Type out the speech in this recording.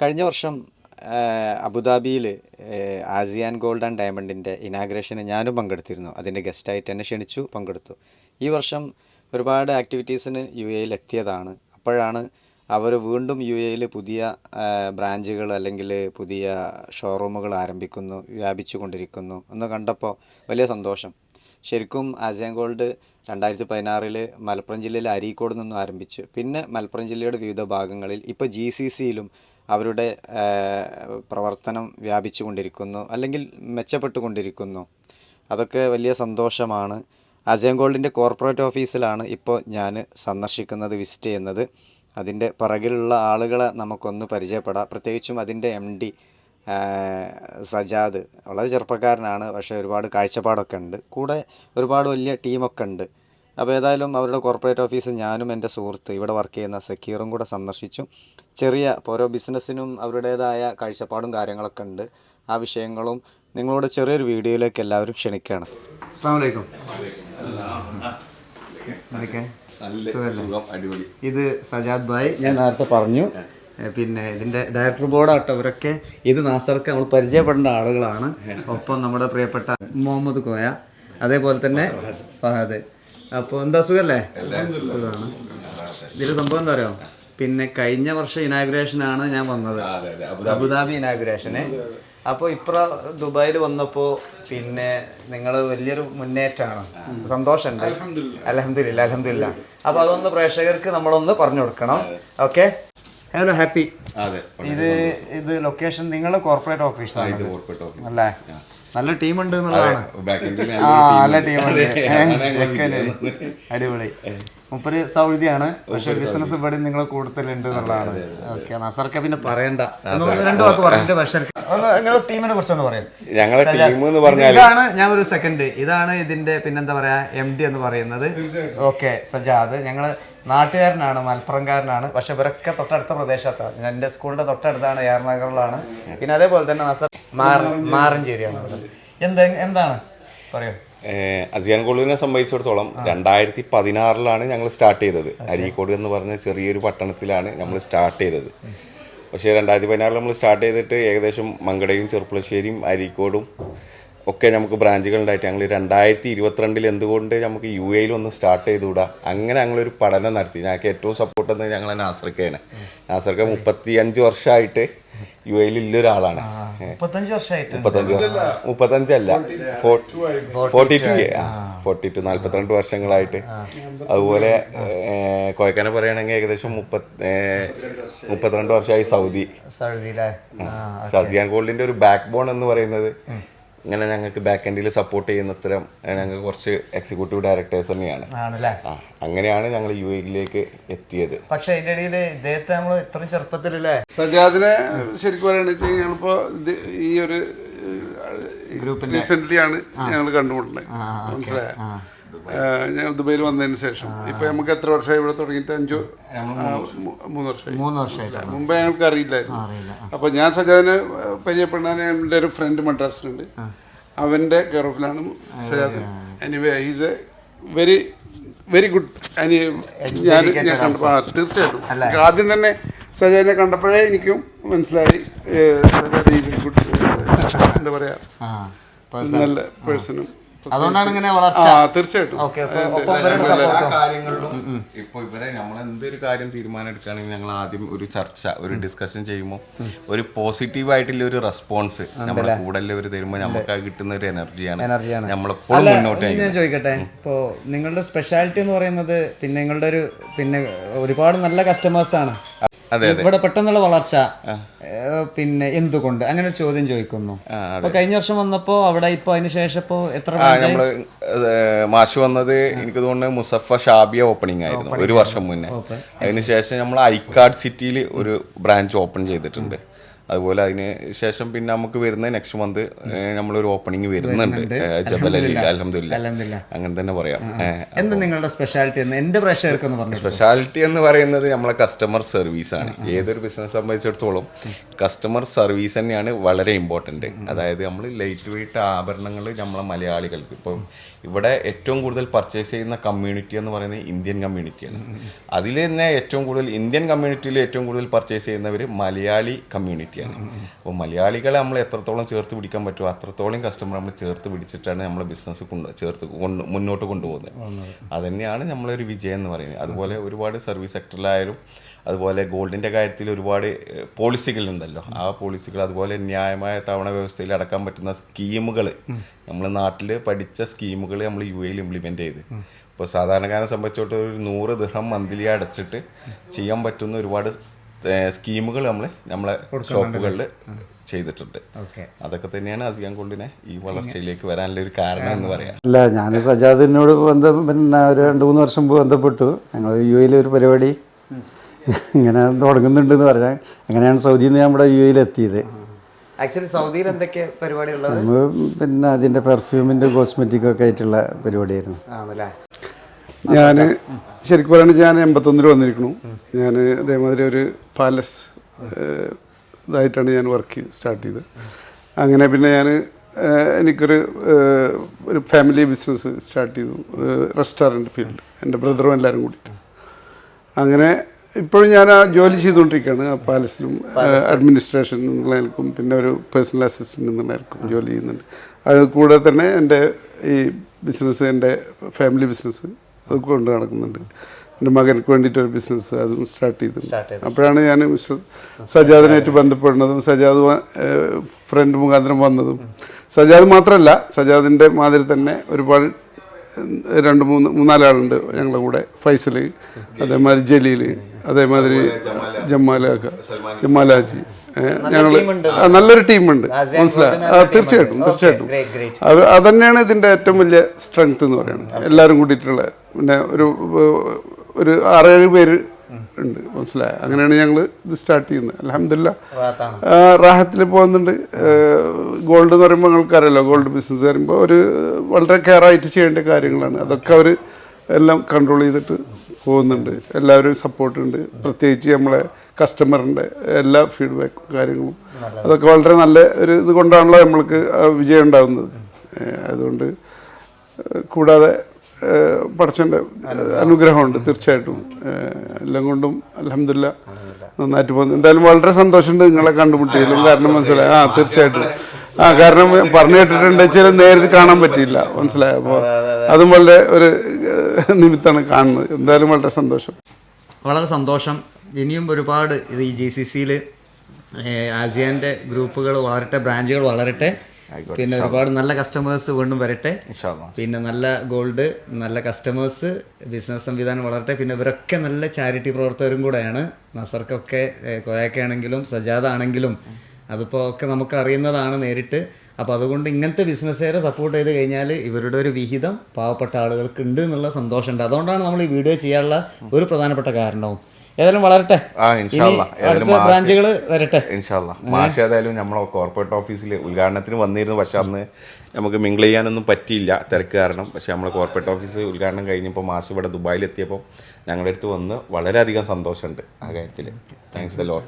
കഴിഞ്ഞ വർഷം അബുദാബിയിൽ ആസിയാൻ ഗോൾഡ് ആൻഡ് ഡയമണ്ടിന്റെ ഇനാഗ്രേഷന് ഞാനും പങ്കെടുത്തിരുന്നു. അതിന്റെ ഗസ്റ്റായിട്ട് എന്നെ ക്ഷണിച്ചു പങ്കെടുത്തു. ഈ വർഷം ഒരുപാട് ആക്ടിവിറ്റീസിന് യു എയിൽ എത്തിയതാണ്. അപ്പോഴാണ് അവർ വീണ്ടും യു എയിൽ പുതിയ ബ്രാഞ്ചുകൾ അല്ലെങ്കിൽ പുതിയ ഷോറൂമുകൾ ആരംഭിക്കുന്നു വ്യാപിച്ചു കൊണ്ടിരിക്കുന്നു എന്ന് കണ്ടപ്പോൾ വലിയ സന്തോഷം. ശരിക്കും ആസിയാൻ ഗോൾഡ് രണ്ടായിരത്തി പതിനാറിൽ മലപ്പുറം ജില്ലയിലെ അരീക്കോട് നിന്നും ആരംഭിച്ചു. പിന്നെ മലപ്പുറം ജില്ലയുടെ വിവിധ ഭാഗങ്ങളിൽ ഇപ്പോൾ ജി സി സിയിലും അവരുടെ പ്രവർത്തനം വ്യാപിച്ചു കൊണ്ടിരിക്കുന്നു അല്ലെങ്കിൽ മെച്ചപ്പെട്ടു കൊണ്ടിരിക്കുന്നു. അതൊക്കെ വലിയ സന്തോഷമാണ്. അജയം ഗോൾഡിന്റെ കോർപ്പറേറ്റ് ഓഫീസിലാണ് ഇപ്പോൾ ഞാൻ സന്ദർശിക്കുന്നത് വിസിറ്റ് ചെയ്യുന്നത്. അതിന്റെ പിറകിലുള്ള ആളുകളെ നമുക്കൊന്ന് പരിചയപ്പെടാം. പ്രത്യേകിച്ചും അതിന്റെ എം ഡി സജാദ്. വളരെ ചെറുപ്പക്കാരനാണ് പക്ഷേ ഒരുപാട് കാഴ്ചപ്പാടൊക്കെ ഉണ്ട്. കൂടെ ഒരുപാട് വലിയ ടീമൊക്കെ ഉണ്ട്. അപ്പോൾ ഏതായാലും അവരുടെ കോർപ്പറേറ്റ് ഓഫീസ് ഞാനും എന്റെ സുഹൃത്ത് ഇവിടെ വർക്ക് ചെയ്യുന്ന സക്കീറും കൂടെ സന്ദർശിച്ചു. ചെറിയ ഓരോ ബിസിനസ്സിനും അവരുടേതായ കാഴ്ചപ്പാടും കാര്യങ്ങളൊക്കെ ഉണ്ട്. ആ വിഷയങ്ങളും നിങ്ങളോട് ചെറിയൊരു വീഡിയോയിലേക്ക് എല്ലാവരും ക്ഷണിക്കുകയാണ്. ഇത് സജാദ് ഭായ്. ഞാൻ നേരത്തെ പറഞ്ഞു പിന്നെ ഇതിന്റെ ഡയറക്ടർ ബോർഡാട്ടോ ഇവരൊക്കെ. ഇത് നാസർക്ക് നമ്മൾ പരിചയപ്പെടേണ്ട ആളുകളാണ്. ഒപ്പം നമ്മുടെ പ്രിയപ്പെട്ട മുഹമ്മദ് കോയ അതേപോലെ തന്നെ ഫഹദ്. അപ്പോൾ എന്താ സുഖല്ലേ? സുഖമാണ് ഇതിൽ സംഭവം എന്താ പറയാ പിന്നെ കഴിഞ്ഞ വർഷം ഇനാഗ്രേഷൻ ആണ് ഞാൻ വന്നത്. അതെ അതെ. അബുദാബി. ഇനാഗുറേഷന് അപ്പോൾ ഇപ്ര ദുബായിൽ വന്നപ്പോൾ പിന്നെ നിങ്ങൾ വലിയൊരു മുന്നേറ്റമാണ്. സന്തോഷമുണ്ട് അലഹമില്ല അലഹമില്ല അപ്പോൾ അതൊന്ന് പ്രേക്ഷകർക്ക് നമ്മളൊന്ന് പറഞ്ഞു കൊടുക്കണം. ഓക്കെ? Hello happy. അതെ ഇത് ഇത് ലൊക്കേഷൻ നിങ്ങൾ കോർപ്പറേറ്റ് ഓഫീസാണ് ഇത് കോർപ്പറേറ്റ് ഓഫീസ് അല്ലേ? നല്ല ടീമുണ്ട് എന്നുള്ളതാണ്. ആ നല്ല ടീമുണ്ട്. അടിപൊളി. മുപ്പര് സൗദിയാണ്. പക്ഷെ ബിസിനസ് ഇവിടെ നിങ്ങൾ കൂടുതലുണ്ട് എന്നുള്ളതാണ്. ഓക്കെ നസർക്ക പിന്നെ പറയണ്ട. രണ്ടു വാക്ക് പറഞ്ഞിട്ട് ഒന്ന് നിങ്ങളുടെ ടീമിനെ കുറിച്ചൊന്ന് പറയാം. ഞങ്ങളുടെ ടീം എന്ന് പറഞ്ഞാൽ ഇതാണ് ഞാൻ ഒരു സെക്കൻഡ് ഇതാണ് ഇതിന്റെ പിന്നെന്താ പറയാ എം ഡി എന്ന് പറയുന്നത്. ഓക്കെ സജാദ്. ഞങ്ങൾ നാട്ടുകാരനാണ് മലപ്പുറംകാരനാണ്. പക്ഷെ ഇവരൊക്കെ തൊട്ടടുത്ത പ്രദേശത്താണ്. എന്റെ സ്കൂളിന്റെ തൊട്ടടുത്താണ് ഏറനാഗറിലാണ്. പിന്നെ അതേപോലെ തന്നെ നസർ മാറഞ്ചേരിയാണ് ഉള്ളത്. എന്ത് എന്താണ്? പറയൂ. അസിയാൻ കോളേജിനെ സംബന്ധിച്ചിടത്തോളം രണ്ടായിരത്തി പതിനാറിലാണ് ഞങ്ങൾ സ്റ്റാർട്ട് ചെയ്തത്. അരീക്കോട് എന്ന് പറഞ്ഞ ചെറിയൊരു പട്ടണത്തിലാണ് നമ്മൾ സ്റ്റാർട്ട് ചെയ്തത്. പക്ഷേ രണ്ടായിരത്തി പതിനാറിൽ നമ്മൾ സ്റ്റാർട്ട് ചെയ്തിട്ട് ഏകദേശം മങ്കടയും ചെറുപ്പളശ്ശേരിയും അരീക്കോടും ഒക്കെ നമുക്ക് ബ്രാഞ്ചുകൾ ഉണ്ടായിട്ട് ഞങ്ങൾ രണ്ടായിരത്തി ഇരുപത്തിരണ്ടിൽ എന്തുകൊണ്ട് നമുക്ക് യു എയിൽ ഒന്ന് സ്റ്റാർട്ട് ചെയ്തുകൂടാ? അങ്ങനെ ഞങ്ങളൊരു പഠനം നടത്തി. ഞങ്ങൾക്ക് ഏറ്റവും സപ്പോർട്ട് എന്നത് ഞങ്ങളെ നാസർക്കയാണ് നാസർക്ക മുപ്പത്തി അഞ്ച് വർഷമായിട്ട് യു എയിൽ ഇല്ലൊരാളാണ്. മുപ്പത്തഞ്ച് മുപ്പത്തഞ്ചല്ല. ഫോർട്ടി ടു ഫോർട്ടി ടു നാല്പത്തിരണ്ട് വർഷങ്ങളായിട്ട്. അതുപോലെ കോയക്കാനെ പറയുകയാണെങ്കിൽ ഏകദേശം മുപ്പത് മുപ്പത്തിരണ്ട് വർഷമായി സൗദി. സൗദിയിലെ. ഷാസിയാൻ ഗോൾഡിന്റെ ഒരു ബാക്ക് ബോൺ എന്ന് പറയുന്നത് ഇങ്ങനെ ഞങ്ങൾക്ക് ബാക്ക് എൻഡിൽ സപ്പോർട്ട് ചെയ്യുന്ന ഇത്തരം ഞങ്ങൾ കുറച്ച് എക്സിക്യൂട്ടീവ് ഡയറക്ടേഴ്സ് തന്നെയാണ്. ആ അങ്ങനെയാണ് ഞങ്ങൾ യു എയിലേക്ക് എത്തിയത്. പക്ഷെ അതിന്റെ ഇടയിൽ ഇദ്ദേഹത്തെ നമ്മൾ ചെറുപ്പത്തിൽ ചെറുപ്പത്തിലല്ലേ? സജാദിനെ ശരിക്കും പറയുകയാണെന്ന് വെച്ച് കഴിഞ്ഞാൽ ഞങ്ങളിപ്പോ ഈ ഒരു റീസെന്റ് ആണ് ഞങ്ങൾ കണ്ടുമുട്ടുന്നത് മനസ്സിലായ? ഞങ്ങൾ ദുബൈയിൽ വന്നതിന് ശേഷം. ഇപ്പൊ നമുക്ക് എത്ര വർഷമായി ഇവിടെ തുടങ്ങിയിട്ട്? അഞ്ചു? മൂന്ന് വർഷമായി. മൂന്ന് വർഷമായിട്ട് മുമ്പേ ഞങ്ങൾക്ക് അറിയില്ലായിരുന്നു. അപ്പൊ ഞാൻ സജാദിനെ പരിചയപ്പെടാൻ എന്റെ ഒരു ഫ്രണ്ട് മദ്രാസിലുണ്ട്. അവന്റെ care ഓഫിലാണ് Sajad. Anyway he's a very very good അനി ഞാൻ ഞാൻ കണ്ടപ്പോൾ തീർച്ചയായിട്ടും. ആദ്യം തന്നെ സജാദിനെ കണ്ടപ്പോഴേ എനിക്കും മനസ്സിലായി സജാദ് ഈസ് ഗുഡ് എന്താ പറയാ നല്ല പേഴ്സണും അതുകൊണ്ടാണ് ഇങ്ങനെ വളർച്ച. ആ തീർച്ചയായിട്ടും. എല്ലാ കാര്യങ്ങളിലും ഇപ്പൊ ഇവരെ നമ്മൾ എന്തൊരു കാര്യം തീരുമാനം എടുക്കുകയാണെങ്കിൽ ഞങ്ങൾ ആദ്യം ഒരു ചർച്ച ഒരു ഡിസ്കഷൻ ചെയ്യുമ്പോൾ ഒരു പോസിറ്റീവ് ആയിട്ടുള്ള ഒരു റെസ്പോൺസ് നമ്മുടെ കൂടെ ഒരു തരുമ്പോൾ നമുക്ക് കിട്ടുന്ന ഒരു എനർജിയാണ് എനർജിയാണ് നമ്മളെപ്പോഴും മുന്നോട്ട് ഞാൻ ചോദിക്കട്ടെ? ഇപ്പോൾ നിങ്ങളുടെ സ്പെഷ്യാലിറ്റി എന്ന് പറയുന്നത് പിന്നെ നിങ്ങളുടെ ഒരു പിന്നെ ഒരുപാട് നല്ല കസ്റ്റമേഴ്സ് ആണ്. ഇവിടെ പെട്ടെന്നുള്ള വളർച്ച പിന്നെ എന്തുകൊണ്ട്? അങ്ങനെ ഒരു ചോദ്യം ചോദിക്കുന്നു. അപ്പൊ കഴിഞ്ഞ വർഷം വന്നപ്പോ അവിടെ ഇപ്പൊ അതിന് ശേഷം ഇപ്പൊ എത്ര നമ്മൾ മാഷ് വന്നത് എനിക്ക് തോന്നുന്നു മുസഫ ഷാബിയ ഓപ്പണിംഗ് ആയിരുന്നു. ഒരു വർഷം മുന്നേ. അതിനുശേഷം നമ്മൾ ഐക്കാർഡ് സിറ്റിയിൽ ഒരു ബ്രാഞ്ച് ഓപ്പൺ ചെയ്തിട്ടുണ്ട്. അതുപോലെ അതിന് ശേഷം പിന്നെ നമുക്ക് വരുന്ന നെക്സ്റ്റ് മന്ത് നമ്മളൊരു ഓപ്പണിംഗ് വരുന്നുണ്ട്. അലി അലഹമില്ല. അങ്ങനെ തന്നെ പറയാം. എന്താ നിങ്ങളുടെ സ്പെഷ്യാലിറ്റി എന്ന്? എന്റെ പ്രേക്ഷകർക്കൊന്ന് പറഞ്ഞു സ്പെഷ്യാലിറ്റി എന്ന് പറയുന്നത് നമ്മളെ കസ്റ്റമർ സർവീസ് ആണ്. ഏതൊരു ബിസിനസ് സംബന്ധിച്ചിടത്തോളം കസ്റ്റമർ സർവീസ് തന്നെയാണ് വളരെ ഇമ്പോർട്ടന്റ് അതായത് നമ്മൾ ലൈറ്റ് വെയിറ്റ് ആഭരണങ്ങൾ നമ്മളെ മലയാളികൾക്ക്. ഇപ്പം ഇവിടെ ഏറ്റവും കൂടുതൽ പർച്ചേസ് ചെയ്യുന്ന കമ്മ്യൂണിറ്റി എന്ന് പറയുന്നത് ഇന്ത്യൻ കമ്മ്യൂണിറ്റിയാണ് അതിൽ തന്നെ ഏറ്റവും കൂടുതൽ ഇന്ത്യൻ കമ്മ്യൂണിറ്റിയിൽ ഏറ്റവും കൂടുതൽ പർച്ചേസ് ചെയ്യുന്നവർ മലയാളി കമ്മ്യൂണിറ്റിയാണ് അപ്പോൾ മലയാളികളെ നമ്മൾ എത്രത്തോളം ചേർത്ത് പിടിക്കാൻ പറ്റുമോ അത്രത്തോളം കസ്റ്റമർ നമ്മൾ ചേർത്ത് പിടിച്ചിട്ടാണ് നമ്മൾ ബിസിനസ് കൊണ്ട് ചേർത്ത് കൊണ്ട് മുന്നോട്ട് കൊണ്ടുപോകുന്നത്. അതുതന്നെയാണ് നമ്മളൊരു വിജയം എന്ന് പറയുന്നത്. അതുപോലെ ഒരുപാട് സർവീസ് സെക്ടറിലായാലും അതുപോലെ ഗോൾഡിന്റെ കാര്യത്തിൽ ഒരുപാട് പോളിസികളുണ്ടല്ലോ ആ പോളിസികൾ അതുപോലെ ന്യായമായ തവണ വ്യവസ്ഥയിൽ അടക്കാൻ പറ്റുന്ന സ്കീമുകൾ. നമ്മൾ നാട്ടിൽ പഠിച്ച സ്കീമുകൾ നമ്മൾ യു എയിൽ ഇംപ്ലിമെന്റ് ചെയ്ത്. ഇപ്പോൾ സാധാരണക്കാരനെ സംബന്ധിച്ചോട്ട് ഒരു നൂറ് ദിർഹം മന്ത്ലി അടച്ചിട്ട് ചെയ്യാൻ പറ്റുന്ന ഒരുപാട് സ്കീമുകൾ നമ്മൾ നമ്മളെ ഷോപ്പുകളിൽ ചെയ്തിട്ടുണ്ട്. ഓക്കെ. അതൊക്കെ തന്നെയാണ് അസിയാൻ കൊണ്ടിനെ ഈ വളർച്ചയിലേക്ക് വരാനുള്ള ഒരു കാരണം എന്ന് പറയാം. അല്ല ഞാൻ സജാദിനോട് ബന്ധം പിന്നെ ഒരു രണ്ട് മൂന്ന് വർഷം മുമ്പ് ബന്ധപ്പെട്ടു. ഞങ്ങൾ യു എയിൽ ഒരു പരിപാടി ഇങ്ങനെ തുടങ്ങുന്നുണ്ട് എന്ന് പറഞ്ഞാൽ അങ്ങനെയാണ് സൗദിയിൽ നിന്ന് നമ്മുടെ യു എയിൽ എത്തിയത്? ആക്ച്വലി സൗദിയിൽ എന്തൊക്കെ പരിപാടിയുള്ളത് നമ്മൾ പിന്നെ അതിന്റെ പെർഫ്യൂമിന്റെ കോസ്മെറ്റിക് ഒക്കെ ആയിട്ടുള്ള പരിപാടിയായിരുന്നു. ആണല്ലേ? ഞാൻ ശരിക്കും പറയുകയാണെങ്കിൽ ഞാൻ എൺപത്തൊന്നിൽ വന്നിരിക്കണു ഞാൻ അതേമാതിരി ഒരു പാലസ് ഇതായിട്ടാണ് ഞാൻ വർക്ക് സ്റ്റാർട്ട് ചെയ്തത്. അങ്ങനെ പിന്നെ ഞാൻ എനിക്കൊരു ഒരു ഫാമിലി ബിസിനസ് സ്റ്റാർട്ട് ചെയ്തു റെസ്റ്റോറന്റ് ഫീൽഡ് എന്റെ ബ്രദറും എല്ലാവരും കൂടിയിട്ട്. അങ്ങനെ ഇപ്പോഴും ഞാൻ ആ ജോലി ചെയ്തുകൊണ്ടിരിക്കുകയാണ്. ആ പാലസിലും അഡ്മിനിസ്ട്രേഷൻ എന്നുള്ള നിലക്കും പിന്നെ ഒരു പേഴ്സണൽ അസിസ്റ്റന്റ് എന്നുള്ള നിലക്കും ജോലി ചെയ്യുന്നുണ്ട്. അത് കൂടെ തന്നെ എന്റെ ഈ ബിസിനസ് എന്റെ ഫാമിലി ബിസിനസ് അത് കൊണ്ട് നടക്കുന്നുണ്ട്. എന്റെ മകനക്ക് വേണ്ടിയിട്ട് ഒരു ബിസിനസ് അതും സ്റ്റാർട്ട് ചെയ്തു. അപ്പോഴാണ് ഞാൻ മിസ്റ്റർ സജാദിനായിട്ട് ബന്ധപ്പെടുന്നതും സജാദ് ഫ്രണ്ട് മുഖാന്തരം വന്നതും. സജാദ് മാത്രമല്ല സജാദിന്റെ മാതിരി തന്നെ ഒരുപാട് രണ്ട് മൂന്ന് മൂന്നാലാളുണ്ട് ഞങ്ങളുടെ കൂടെ ഫൈസൽ അതേമാതിരി ജലീൽ അതേമാതിരി ജമാലൊക്കെ. ജമാലാജി. ഞങ്ങൾ നല്ലൊരു ടീമുണ്ട്. മനസ്സിലായി ആ, തീർച്ചയായിട്ടും തീർച്ചയായിട്ടും. അത് അതന്നെയാണ് ഇതിന്റെ ഏറ്റവും വലിയ സ്ട്രെങ്ത് എന്ന് പറയുന്നത്. എല്ലാവരും കൂടിയിട്ടുള്ള പിന്നെ ഒരു ഒരു ആറേഴ് പേര് ഉണ്ട്. മനസ്സിലായ? അങ്ങനെയാണ് ഞങ്ങൾ ഇത് സ്റ്റാർട്ട് ചെയ്യുന്നത്. അലഹമില്ല റാഹത്തിൽ പോകുന്നുണ്ട്. ഗോൾഡ് എന്ന് പറയുമ്പോൾ നിങ്ങൾക്കറിയാലോ ഗോൾഡ് ബിസിനസ് പറയുമ്പോൾ ഒരു വളരെ കെയർ ആയിട്ട് ചെയ്യേണ്ട കാര്യങ്ങളാണ്. അതൊക്കെ അവർ എല്ലാം കൺട്രോൾ ചെയ്തിട്ട് പോകുന്നുണ്ട്. എല്ലാവരും സപ്പോർട്ട് ഉണ്ട്. പ്രത്യേകിച്ച് നമ്മളെ കസ്റ്റമറിന്റെ എല്ലാ ഫീഡ്ബാക്കും കാര്യങ്ങളും. അതൊക്കെ വളരെ നല്ല ഒരു ഇത് കൊണ്ടാണല്ലോ നമ്മൾക്ക് വിജയം ഉണ്ടാകുന്നത് അതുകൊണ്ട് കൂടാതെ പടച്ചന്റെ അനുഗ്രഹമുണ്ട് തീർച്ചയായിട്ടും. എല്ലാം കൊണ്ടും അലഹമില്ല നന്നായിട്ട് പോകുന്നു. എന്തായാലും വളരെ സന്തോഷമുണ്ട് നിങ്ങളെ കണ്ടുമുട്ടിയാലും കാരണം മനസ്സിലായി. ആ തീർച്ചയായിട്ടും. ആ കാരണം പറഞ്ഞു കേട്ടിട്ടുണ്ട് ചില നേരിട്ട് കാണാൻ പറ്റിയില്ല. മനസ്സിലായപ്പോൾ അതും വളരെ ഒരു നിമിത്തമാണ് കാണുന്നത്. എന്തായാലും വളരെ സന്തോഷം. വളരെ സന്തോഷം. ഇനിയും ഒരുപാട് ഇത് ഈ ജി സി സിയിൽ ആസിയാന്റെ ഗ്രൂപ്പുകൾ വളരട്ടെ ബ്രാഞ്ചുകൾ വളരട്ടെ. പിന്നെ ഒരുപാട് നല്ല കസ്റ്റമേഴ്സ് വീണ്ടും വരട്ടെ. പിന്നെ നല്ല ഗോൾഡ് നല്ല കസ്റ്റമേഴ്സ് ബിസിനസ് സംവിധാനം വളരട്ടെ പിന്നെ ഇവരൊക്കെ നല്ല ചാരിറ്റി പ്രവർത്തകരും കൂടെയാണ്. നസർക്കൊക്കെ കോയക്കാണെങ്കിലും സജാദാണെങ്കിലും അതിപ്പോൾ ഒക്കെ നമുക്ക് അറിയുന്നതാണ് നേരിട്ട്. അപ്പോൾ അതുകൊണ്ട് ഇങ്ങനത്തെ ബിസിനസ്സുകാരെ സപ്പോർട്ട് ചെയ്ത് കഴിഞ്ഞാൽ ഇവരുടെ ഒരു വിഹിതം പാവപ്പെട്ട ആളുകൾക്ക് ഉണ്ട് എന്നുള്ള സന്തോഷമുണ്ട്. അതുകൊണ്ടാണ് നമ്മൾ ഈ വീഡിയോ ചെയ്യാനുള്ള ഒരു പ്രധാനപ്പെട്ട കാരണവും ഏതായാലും വളരട്ടെ. ബ്രാഞ്ചുകൾ വരട്ടെ. മാഷ് ഏതായാലും നമ്മളെ കോർപ്പറേറ്റ് ഓഫീസിൽ ഉദ്ഘാടനത്തിന് വന്നിരുന്നു. പക്ഷെ അന്ന് നമുക്ക് മിങ്കിൾ ചെയ്യാനൊന്നും പറ്റിയില്ല തിരക്ക് കാരണം. പക്ഷെ നമ്മളെ കോർപ്പറേറ്റ് ഓഫീസ് ഉദ്ഘാടനം കഴിഞ്ഞപ്പോൾ മാഷ് ഇവിടെ ദുബായിൽ എത്തിയപ്പോൾ ഞങ്ങളുടെ അടുത്ത് വന്ന് വളരെയധികം സന്തോഷമുണ്ട് ആ കാര്യത്തിൽ താങ്ക്സ് എ ലോട്ട്